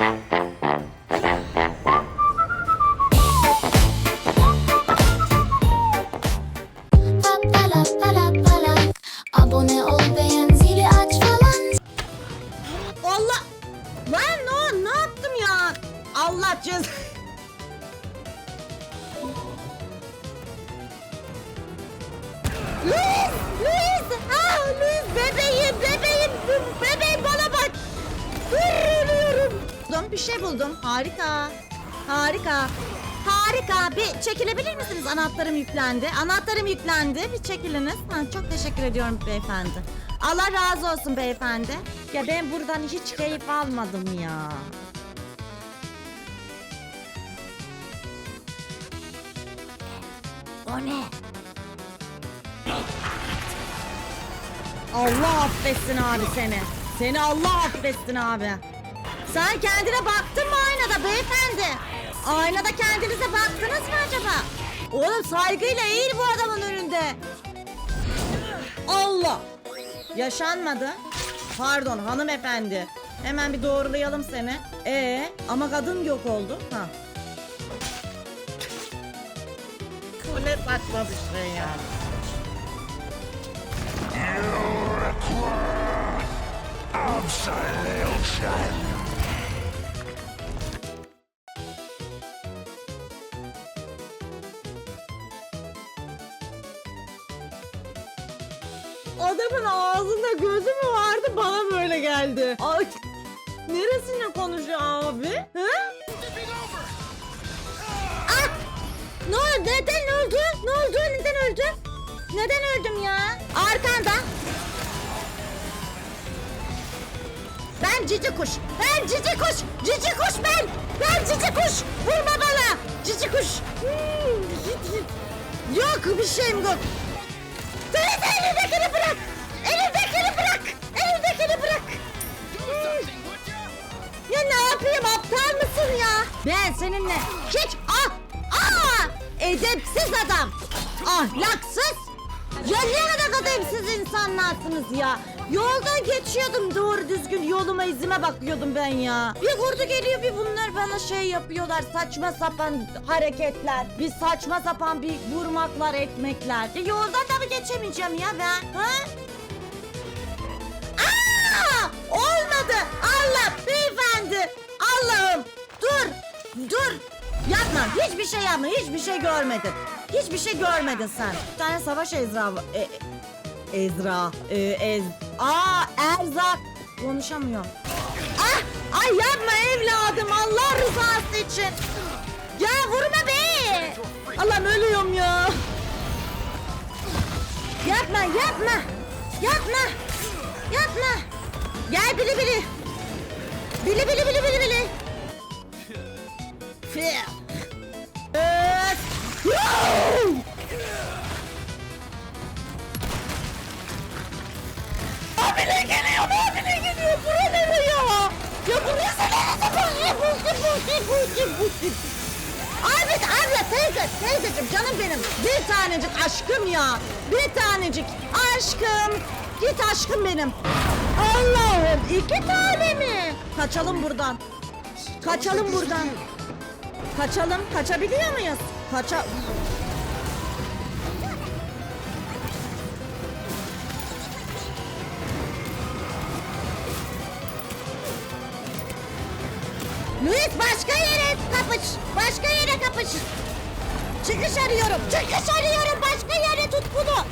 Abone ol beğen zili aç falan Allah! Ne, ne yaptım ya? Allah cez... Luis! Luis! Buldum bir şey buldum. Harika. Harika. Harika. Bir çekilebilir misiniz? Anahtarım yüklendi. Anahtarım yüklendi. Bir çekiliniz. Ha, çok teşekkür ediyorum beyefendi. Allah razı olsun beyefendi. Ya ben buradan hiç keyif almadım ya. O ne? Allah affetsin abi seni. Seni Allah affetsin abi. Sen kendine baktın mı aynada beyefendi? Aynada kendinize baktınız mı acaba? Oğlum saygıyla eğil bu adamın önünde. Allah. Yaşanmadı. Pardon hanımefendi. Hemen bir doğrulayalım seni. Ee, ama kadın yok oldu. Ha. Bu ne saçma bir şey ya. Adamın ağzında gözü mü vardı bana böyle geldi. Ay, neresine konuşuyor abi? Ha? Ah! Ne oldu? Neden öldü? Ne oldu? Neden öldü? Neden öldüm ya? Arkanda. Ben cici kuş. Ben cici kuş. Cici kuş ben. Ben cici kuş. Vurma bana. Cici kuş. Hmm. Yok bir şeyim yok. Sen elindekini bırak. Elindekini bırak. Elindekini bırak. Ya ne yapayım aptal mısın ya? Ben seninle hiç ah ah edepsiz adam. Ahlaksız. Ya ne kadar edepsiz insanlarsınız ya. Yoldan geçiyordum doğru düzgün yoluma izime bakıyordum ben ya. Bir kurdu geliyor bir bunlar bana şey yapıyorlar saçma sapan hareketler. Bir saçma sapan bir vurmaklar etmekler. E, yoldan da mı geçemeyeceğim ya ben? Ha? Aa! Olmadı. Allah beyefendi. Allah'ım. Dur. Dur. Yapma. Hiçbir şey yapma. Hiçbir şey görmedin. Hiçbir şey görmedin sen. Bir tane savaş Ezra. E, e- Ezra. E, ez. Aa Erzak. Konuşamıyorum. Ah! Ay yapma evladım Allah rızası için. Ya vurma be. Allah'ım ölüyorum ya. Yapma yapma. Yapma. Yapma. Gel bili bili. Bili bili bili Abine geliyor, abine geliyor. Bura ne bu ya? Ya bu ne sana ne bu? Bu bu bu bu bu Abi abla teyze teyzeciğim canım benim bir tanecik aşkım ya bir tanecik aşkım git aşkım benim Allah'ım iki tane mi? Kaçalım buradan kaçalım buradan kaçalım kaçabiliyor muyuz? Kaça... Luis başka yere kapış. Başka yere kapış. Çıkış arıyorum. Çıkış arıyorum. Başka yere tut bunu.